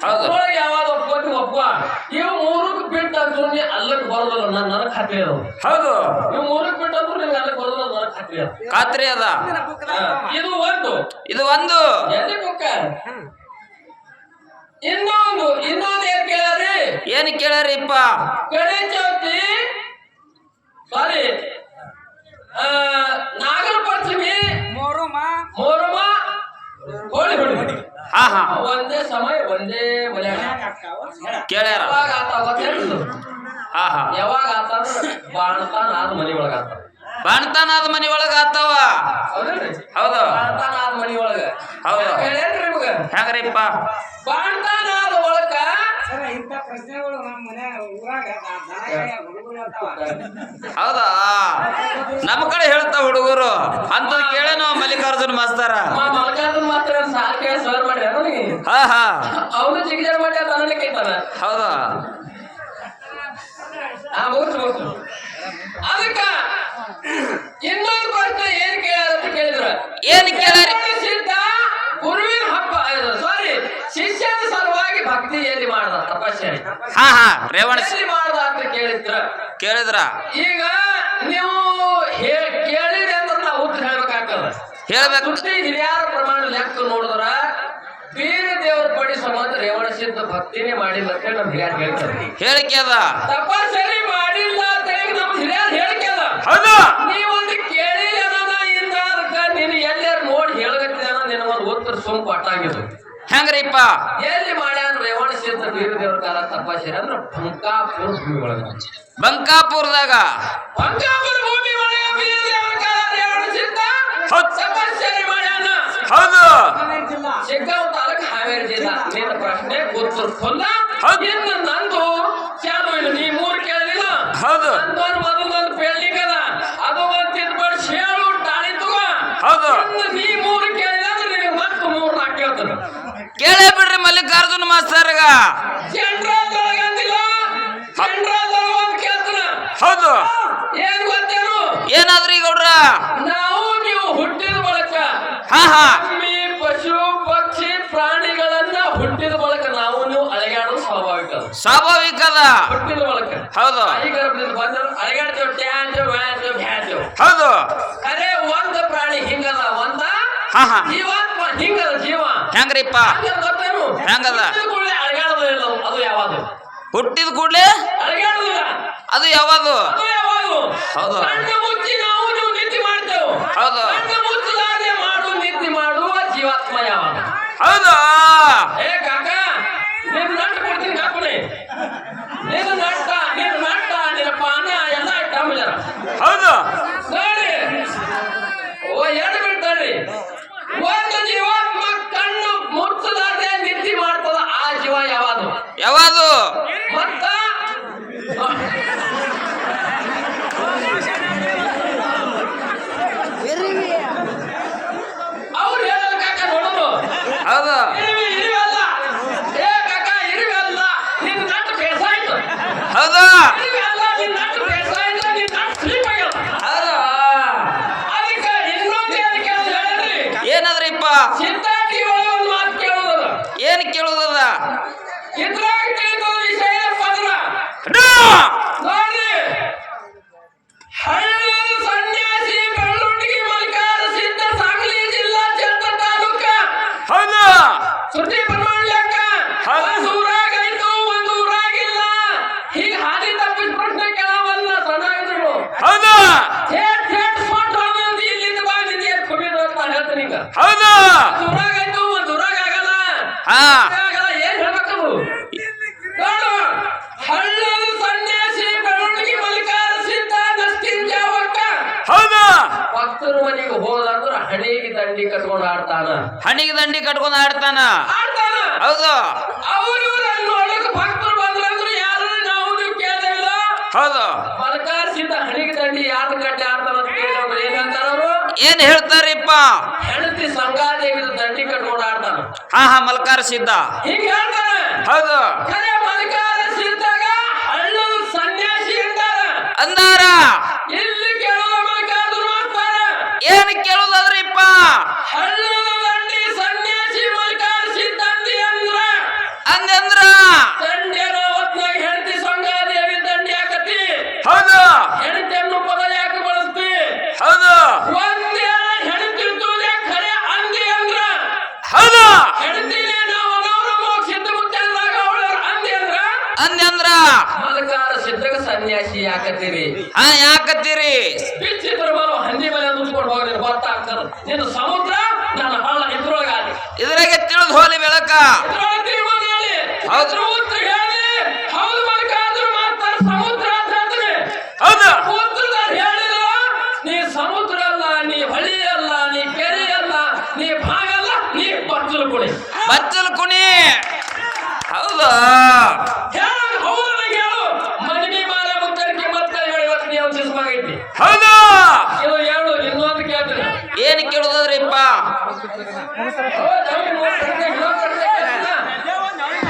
ಯಾವಾಗ ಒಪ್ಕೋತಿ ಒಪ್ಪ ಇವ್ ಮೂರಕ್ಕೆ ಬಿಟ್ಟು ನೀ ಅಲ್ಲಕ್ಕೆ ಬರೋದಲ್ಲ ನನ್ನ ನನಗೆ ಖಾತ್ರಿ ಅದ. ಹೌದು. ಇವ್ ಮೂರಕ್ಕೆ ಬಿಟ್ಟು ಅಂದ್ರು ನಿಮ್ಗೆ ಅಲ್ಲಕ್ಕೆ ಬರೋದಲ್ಲ ನನಗೆ ಖಾತ್ರಿ ಅದು. ಖಾತ್ರಿ ಅದ. ಇದು ಒಂದು. ಇದು ಒಂದು. ಎಲ್ಲಿ ಬುಕ್ಕ ಇನ್ನೊಂದು ಇನ್ನೊಂದು ಏನ್ ಕೇಳ್ಯಾರಿ ಏನ್ ಕೇಳ್ಯಾರಿಪ್ಪ ಗಣೇಶ ಚೌತಿ. ಸಾರಿ ನಾಗರ ಹುಣ್ಣಿಮೆ ಹಾ ಹಾ ಒಂದೇ ಸಮಯ ಒಂದೇ ಮನ್ಯಾಗ ಕೇಳ್ಯಾರ. ಯಾವಾಗ ಆತಾವ ಗೊತ್ತೇನು? ಹಾ ಹಾ ಯಾವಾಗ ಆತಾವ ಬಾಣತಾನ ಆದ ಮನಿ ಒಳಗ ಆತಾವ ಬಾಣ್ತಾನಾದ ಮನಿ ಒಳಗ ಆತಾವ. ಹೌದು. ಬಾಣತಾನ ಆದ ಮನಿ ಒಳಗ. ಹೌದು. ಹೆಂಗ್ರಿಪ್ಪ? ಬಾಣತಾನ ಆದ ಒಳಗ ಹೌದಾ? ನಮ್ಮ ಕಡೆ ಹೇಳ್ತಾವ ಹುಡುಗರು. ಅಂತ ಕೇಳೇನೋ ಮಲ್ಲಿಕಾರ್ಜುನ್ ಮಾಸ್ತಾರ? ಕೇಳಿ ನನಗೆ ಹಾ ಹಾ. ಅವನು ಜಿಗಿಜಾರ ಮಾಡ್ಯಾರ ನನಗೆ ಕೇಳ್ತಾನ. ಹೌದಾ? ಆ ಮುಗಿಸು ಮುಗಿಸು ಅದಕ್ಕ ಇನ್ನೊಂದು ಪ್ರಶ್ನೆ ಏನ್ ಕೇಳ್ಯಾರ ಅಂತ ಕೇಳಿದ್ರ? ಏನ್ ಕೇಳ್ಯಾರಿ? ಸಿದ್ಧ? ಗುರುವಿನ ಹಬ್ಬ ಸಾರಿ ಶಿಷ್ಯನ ಸಲುವಾಗಿ ಭಕ್ತಿ ಎಲ್ಲಿ ಮಾಡ್ದ? ತಪಸ್ಸೆ. ಹಾ ಹಾ. ರೇವಣ ಎಲ್ಲಿ ಮಾಡ್ದ ಅಂತ ಕೇಳಿದ್ರ? ಕೇಳಿದ್ರ? ಈಗ ನೀವು ಕೇಳಿದೆ ಅಂತ ನಾವು ಉತ್ತರ ಹೇಳ್ಬೇಕಾಗ್ತದ. ಹೇಳ್ಬೇಕು. ಹಿರಿಯರ ಪ್ರಮಾಣ ಲೆಕ್ಕ ನೋಡಿದ್ರ? ಬೀರ ದೇವರ ಪಡಿ ಸಮಾಜ ರೇವಣ ಸಿದ್ಧ ಭಕ್ತಿನೇ ಮಾಡಿಲ್ಲ ಅಂತ ನಮ್ ಹಿರಿಯರು ಹೇಳ್ತಾರೆ. ಹೇಳಿಕೆ ಅದ. ತಪಸ್ಸರಿ ಮಾಡಿಲ್ಲ ಅಂತ ಹೇಳಿ ನಮ್ಮ ಹಿರಿಯರು ಹೇಳಿಕೆ ಅದ. ಹೌದು. ನೀವೊಂದು ಕೇಳಿಲ್ಲ ಅನ್ನೋದ ಇಂದ ಅದಕ್ಕ ನೀನು ಎಲ್ಲಾರು ನೋಡಿ ಹೇಳಗತ್ತೆ ಅನ್ನೋ ನಿನ್ನ ಒಂದು ಉತ್ತರ ಸುಮ್ ಕೊಟ್ಟಾಗಿದೆ ಹೆಂಗ್ರಿಪ್ಪ? ಎಲ್ಲಿ ಮಾಡ್ಯಾನ ರೇವಣ ಸಿದ್ಧ ಬೀರದೇವ್ರ ಕಾಲ ತಪಾಸಣೆ ಅಂದ್ರೆ ಬಂಕಾಪುರ ಭೂಮಿ ಒಳಗ. ಬಂಕಾಪುರದಾಗ? ಬಂಕಾಪುರ ಭೂಮಿ ಒಳಗ ಬೀರ ದೇವರ ಕಾಲ ರೇವಣ ಸಿದ್ಧ ಹೌದ್. ತಪಸ್ಸರಿ ಮಾಡ್ಯಾನ. ಹೌದು. ಹಾವೇರಿ ತಾಲೂಕ್ ನಿನ್ನ ಪ್ರಶ್ನೆ. ಇನ್ನು ನಂದು ಚಾಲು ಇಲ್ಲ ನೀ ಮೂರು ಕೇಳಲಿಲ್ಲ ಹೌದು. ನಂದೊಂದು ಮೊದಲೊಂದು ಅದು ಒಂದು ತಿದ್ಬಾರ್ದು ಶೇಳು ಟಾಳಿ ತಗೋ. ಹೌದು. ನೀ ಮೂರು ಕೇಳಿಲ್ಲ ಅಂದ್ರೆ ನಿನಗೆ ಮತ್ತೆ ಮೂರು ನಾಲ್ಕು ಕೇಳ್ತಾನೆ ಕೇಳೇ ಬಿಡ್ರಿ ಮಲ್ಲಿಕಾರ್ಜುನ್ ಮಾಸ್ತರ್ಗ. ಸೆಂಟ್ರಲ್ ಅಂದಿಲ್ಲ. ಸೆಂಟ್ರಲ್ ಒಂದು ಕೇಳ್ತಾನ. ಹೌದು. ಏನ್ ಗೊತ್ತೇನು? ಏನಾದ್ರಿ ಗೌಡ್ರ? ನಾವು ನೀವು ಹುಟ್ಟಿದ ಬಳಕ ಹಾ ಹಾ. ಸ್ವಾಭಾವಿಕ ಅದು. ಸ್ವಾಭಾವಿಕ ಅದ ಹುಟ್ಟಿದ ಬಳಕ ಹೌದು. ಹೌದು. ಅರೆ ಒಂದು ಪ್ರಾಣಿ ಹಿಂಗದ ಒಂದ ಹಿಂಗದ ಜೀವ. ಹೆಂಗ್ರಿಪ್ಪ? ಹಂಗದ ಅದು. ಯಾವಾಗ ಯಾವುದು? ಹುಟ್ಟಿದ ಕೂಡ್ಲೆ? ಅದು ಯಾವುದು? ಹೌದು. ಹೌದು. ಮಾಡು ಮಾಡುವ ಜೀವಾತ್ಮ ಯಾವಾಗ ಹೌದು. ಏ ಕಾಕ ಕಾಕುನಿ ನಿನ್ನ ನಟ್ಟ ನಿನ್ನ ನಟ್ಟ ನಿನ್ನ ಪಾನ ಎಲ್ಲ ಇಟ್ಟಾಮಜರ ಹೌದು ನೋಡಿ ಓ ಎರಡು ಬಿಡ್ತಾರ್ರಿ ಒಂದು ಜೀವಾತ್ಮ ಕಣ್ಣು ಮುಚ್ಚಲಾರ್ದೆ ನಿದ್ದೆ ಮಾಡ್ತದ ಆ ಜೀವ ಯಾವುದು ಯಾವುದು ಮತ್ತ ಅವ್ರು ಹೇಳೋದು ಕಾಕ ನೋಡೋದು ಹೌದು ಇರುವೆ ಇರುವೆ ಅಲ್ಲ ಏ ಕಾಕ ಇರುವೆ ಅಲ್ಲ ನಿನ್ನ ನಟ್ಟು ಬೇಸಾಯ್ತು ಹೌದು ಇರುವೆ ಅಲ್ಲ ನಿನ್ನ ನಟ್ಟು ಬೇಸಾಯ್ತು ನಿನ್ನ ನಟ್ಟು ಸ್ಲೀಪ್ ಆಗ್ಯಾವ ಹೌದು ಅದಕ್ಕೆ ಇನ್ನೊಂದು ಏನು ಕೇಳೋದು ಹೇಳ್ರಿ ಏನದ್ರಿಪ್ಪ ಸಿದ್ಧಾರ್ಥಿ ಒಳಗೆ ಒಂದು ಮಾತು ಕೇಳೋದು ಏನ್ ಕೇಳುದದ ಇದ್ರಾಗ ತಿಳಿದ ವಿಷಯ ಏನಪ್ಪ ಅಂದ್ರ ಡು! ನೋಡ್ರಿ ಹಳ್ಳಿ ಸನ್ಯಾಸಿ ಬೆಳ್ಳುಂಡಿಗೆ ಮಲ್ಕಾರ ಸಿದ್ಧ ಸಾಗಲಿ ಜಿಲ್ಲಾ ಚಂದ್ರ ತಾಲೂಕ ಹೌದು ಸುದ್ದಿ ಬರ್ಮಾಡ್ಲಕ್ಕ ಹೌದು. ಒಂದು ಊರಾಗ ಐತು ಒಂದು ಊರಾಗಿಲ್ಲ ಹೀಗ ಹಾದಿ ತಪ್ಪಿದ ಪ್ರಶ್ನೆ ಕೇಳವಲ್ಲ ಸಣ್ಣಾಗಿದ್ರು ಹೌದು ಥೇಟ್ ಥೇಟ್ ಸ್ಪಾಟ್ ಹೊಡೆದು ಇಲ್ಲಿಂದ ಬಾ ನಿಂಗೆ ಕುಬಿದು ಅಂತ ನಾನ್ ಹೇಳ್ತೀನಿ ಈಗ ಹೌದು. ಒಂದು ಊರಾಗ ಒಂದು ಊರಾಗ ಆಗಲ್ಲ. ಹಾ. ಆಗಲ್ಲ ಏನ್ ಹೇಳ್ಬೇಕು? ನೋಡು ಹಳ್ಳದ ಸನ್ಯಾಸಿ ಬೆಳ್ಳುಂಡಿಗೆ ಮಲ್ಲಿಕಾರ ಸಿದ್ಧ ನಸ್ಕಿನ್ ಜಾವಕ್ಕ. ಹೌದು. ಭಕ್ತರ ಮನೆಗೆ ಹೋದಂದ್ರ ಹಣಿಗೆ ದಂಡಿ ಕಟ್ಕೊಂಡು ಆಡ್ತಾನ. ಹಣಿಗೆ ದಂಡಿ ಕಟ್ಕೊಂಡು ಆಡ್ತಾನ? ಆಡ್ತಾನ. ಹೌದು. ಅವರು ನೋಡಕ್ ಭಕ್ತರು ಬಂದ್ರಂದ್ರು ಯಾರು ನಾವು ನೀವು ಕೇಳಿಲ್ಲ ಹೌದು. ಮಲ್ಕಾರ ಸಿದ್ಧ ಹಣಿಗೆ ದಂಡಿ ಯಾರು ಕಟ್ಟಿ ಆಡ್ತಾನ ಅಂತ ಕೇಳಿದ್ರೆ ಏನ್ ಹೇಳ್ತಾರ ಅವರು? ಏನ್ ಹೇಳ್ತಾರಿಪ್ಪ? ಹೆಂಡತಿ ದಂಡಿ ಕಟ್ಕೊಂಡು ಆಡ್ತಾನ. ಹಾ ಹಾ ಮಲ್ಕಾರ ಸಿದ್ಧ. ಹಿಂಗ ಹೇಳ್ತಾನ. ಹೌದು. ಖರೆ ಮಲ್ಕಾರ ಸಿದ್ಧಾಗ ಹಳ್ಳದ ಸನ್ಯಾಸಿ ಅಂತಾರ. ಅಂದಾರ? ಇಲ್ಲಿ ಕೇಳೋ ಏನ್ ಕೇಳೋದಾದ್ರಿಪ್ಪ? ಹಳ್ಳದ ಮಲಕಾರ್. ಮಲಕಾರ ಸಿದ್ಧಗ ಸನ್ಯಾಸಿ ಯಾಕತ್ತೀರಿ? ಹಾ ಯಾಕತ್ತೀರಿ? ಬಿಚ್ಚಿ ಪ್ರಭಾವ ಹಂದಿ ಮೇಲೆ ನುಚ್ಕೊಂಡು ಹೋಗ್ರಿ ಗೊತ್ತಾಗ್ತದ ನಿನ್ನ ಸಮುದ್ರ ನನ್ನ ಹಳ್ಳ ಇದ್ರೊಳಗ ಇದ್ರಾಗ ತಿಳಿದು ಹೋಲಿ ಬೆಳಕ. ಹೌದು. ಹೌದು ಮಲಕಾದ್ರು ಮಾತಾಡ ಸಮುದ್ರ ಅಂತ ಹೇಳ್ತೀನಿ. ಹೌದು. ಹೇಳಿದ ನೀ ಸಮುದ್ರ ಅಲ್ಲ ನೀ ಹಳ್ಳಿ ಅಲ್ಲ ನೀ ಕೆರೆ ಅಲ್ಲ ನೀ ಭಾಗಲ್ಲ ನೀ ಬಚ್ಚಲು ಕುಣಿ. ಬಚ್ಚಲು ಕುಣಿ. ಹೌದಾ? ಏನ್ ಕೇಳುದ್ರಿಪ್ಪ